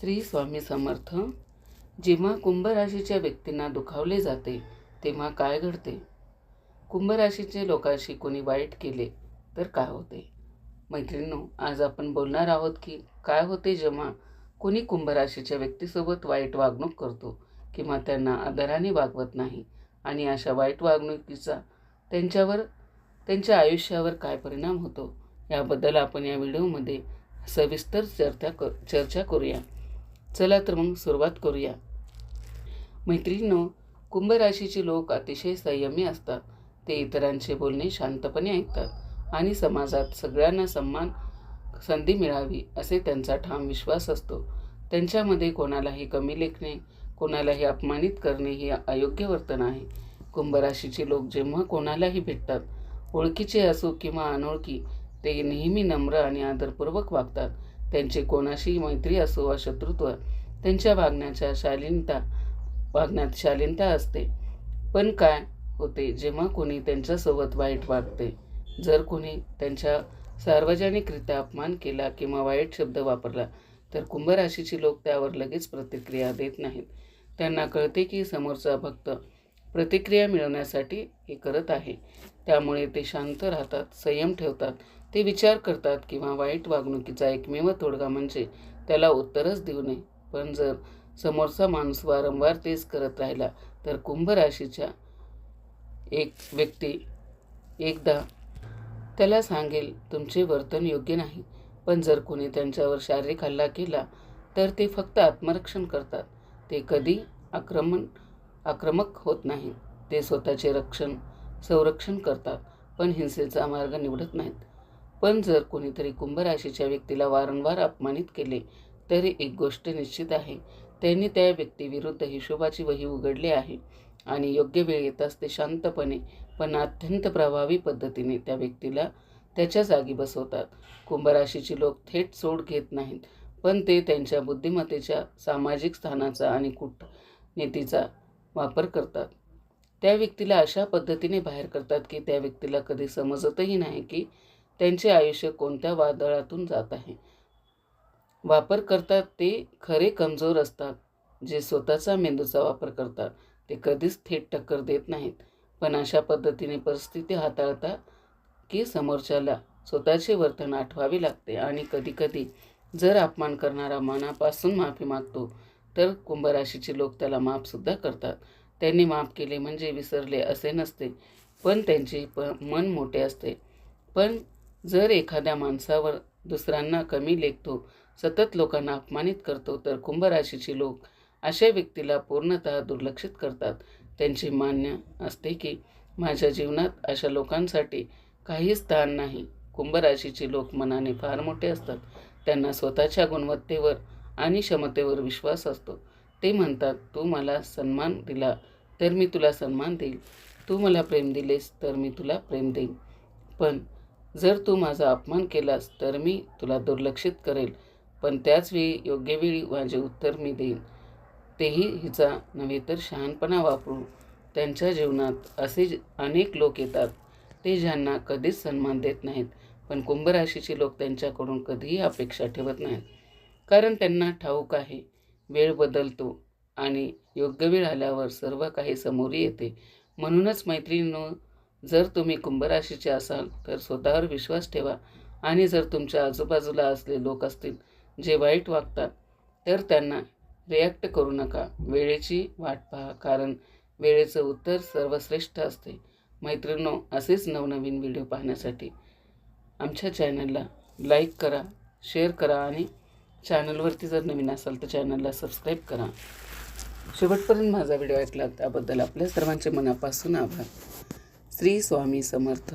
श्री स्वामी समर्थ जेव्हा कुंभ राशीच्या व्यक्तींना दुखावले जाते तेव्हा काय घडते? कुंभ राशीचे लोकांशी कोणी वाईट केले तर काय होते? मैत्रिणींनो आज आपण बोलणार आहोत की काय होते जेव्हा कोणी कुंभ राशीच्या व्यक्तीसोबत वाईट वागणूक करतो किंवा त्यांना आदराने वागवत नाही आणि अशा वाईट वागणुकीचा त्यांच्यावर त्यांच्या आयुष्यावर काय परिणाम होतो याबद्दल आपण या व्हिडिओमध्ये सविस्तर चर्चा कर चर्चा करूया. चला तर मग सुरुवात करूया. मैत्रिणींनो कुंभ राशीचे लोक अतिशय संयमी असतात. ते इतरांचे बोलणे शांतपणे ऐकतात आणि समाजात सगळ्यांना सन्मान संधी मिळावी असे त्यांचा ठाम विश्वास असतो. त्यांच्यामध्ये कोणालाही कमी लेखणे कोणालाही अपमानित करणे हे अयोग्य वर्तन आहे. कुंभ राशीचे लोक जेव्हा कोणालाही भेटतात ओळखीचे असो किंवा अनोळखी ते नेहमी नम्र आणि आदरपूर्वक वागतात. त्यांची कोणाशी मैत्री असो वा शत्रुत्व त्यांच्या वागण्याच्या शालीनता वागण्यात शालीनता असते. पण काय होते जेव्हा कोणी त्यांच्यासोबत वाईट वागते? जर कोणी त्यांच्या सार्वजनिकरित्या अपमान केला किंवा वाईट शब्द वापरला तर कुंभ राशीची लोक त्यावर लगेच प्रतिक्रिया देत नाहीत. त्यांना कळते की समोरचा भक्त प्रतिक्रिया मिळवण्यासाठी हे करत आहे. त्यामुळे ते शांत राहतात संयम ठेवतात. ते विचार करतात किंवा वाईट वागणुकीचा एकमेव तोडगा म्हणजे त्याला उत्तरच देऊ नये. पण जर समोरचा माणूस वारंवार तेच करत राहिला तर कुंभ राशीच्या एक व्यक्ती एकदा त्याला सांगेल तुमचे वर्तन योग्य नाही पण जर कोणी त्यांच्यावर शारीरिक हल्ला केला तर ते फक्त आत्मरक्षण करतात. ते कधी आक्रमण आक्रमक होत नाही. ते स्वतःचे रक्षण संरक्षण करतात पण हिंसेचा मार्ग निवडत नाहीत. पण जर कोणीतरी कुंभ राशीच्या व्यक्तीला वारंवार अपमानित केले तरी एक गोष्ट निश्चित आहे. त्यांनी त्या व्यक्तीविरुद्ध हिशोबाची वही उघडली आहे आणि योग्य वेळ येताच ते शांतपणे पण अत्यंत प्रभावी पद्धतीने त्या व्यक्तीला त्याच्या जागी बसवतात. कुंभराशीचे लोक थेट सोड घेत नाहीत पण ते त्यांच्या बुद्धिमत्तेच्या सामाजिक स्थानाचा आणि कूटनीतीचा वापर करतात. त्या व्यक्तीला अशा पद्धतीने बाहेर करतात की त्या व्यक्तीला कधी समजतही नाही की त्यांचे आयुष्य कोणत्या वादळातून जात आहे. वापर करतात ते खरे कमजोर असतात जे स्वतःचा मेंदूचा वापर करतात. ते कधीच थेट टक्कर देत नाहीत पण अशा पद्धतीने परिस्थिती हाताळता की समोरच्याला स्वतःचे वर्तन आठवावे लागते आणि कधीकधी जर अपमान करणारा मनापासून माफी मागतो तर कुंभ राशीचे लोक त्याला माफसुद्धा करतात. त्यांनी माफ केले म्हणजे विसरले असे नसते पण त्यांचे प मन मोठे असते. पण जर एखाद्या माणसावर दुसऱ्यांना कमी लेखतो सतत लोकांना अपमानित करतो तर कुंभ राशीचे लोक अशा व्यक्तीला पूर्णतः दुर्लक्षित करतात. त्यांचे मान्य असते की माझ्या जीवनात अशा लोकांसाठी काही स्थान नाही. कुंभ राशीचे लोक मनाने फार मोठे असतात. त्यांना स्वतःच्या गुणवत्तेवर आणि क्षमतेवर विश्वास असतो. ते म्हणतात तू मला सन्मान दिला तर मी तुला सन्मान देईल. तू मला प्रेम दिलेस तर मी तुला प्रेम देईन. पण जर तू माझा अपमान केलास तर मी तुला दुर्लक्षित करेल. पण त्याचवेळी योग्य वेळी माझे उत्तर मी देईन. तेही हिचा नव्हे तर शहाणपणा वापरून त्यांच्या जीवनात असे अनेक लोक येतात. ते ज्यांना कधीच सन्मान देत नाहीत पण कुंभराशीचे लोक त्यांच्याकडून कधीही अपेक्षा ठेवत नाहीत. कारण त्यांना ठाऊक आहे. वेळ बदलतो आणि योग्य वेळ आल्यावर सर्व काही समोर येते. म्हणूनच मैत्रिणींनो जर तुम्ही कुंभराशीचे असाल तर स्वतःवर विश्वास ठेवा आणि जर तुमच्या आजूबाजूला असले लोक असतील जे वाईट वागतात तर त्यांना रिॲक्ट करू नका. वेळेची वाट पहा कारण वेळेचं उत्तर सर्वश्रेष्ठ असते. मैत्रिणींनो असेच नवनवीन व्हिडिओ पाहण्यासाठी आमच्या चॅनलला लाईक करा शेअर करा आणि चॅनलवरती जर नवीन असाल तर चॅनलला सबस्क्राईब करा. शेवटपर्यंत माझा व्हिडिओ ऐकला त्याबद्दल आपल्या सर्वांचे मनापासून आभार. श्री स्वामी समर्थ.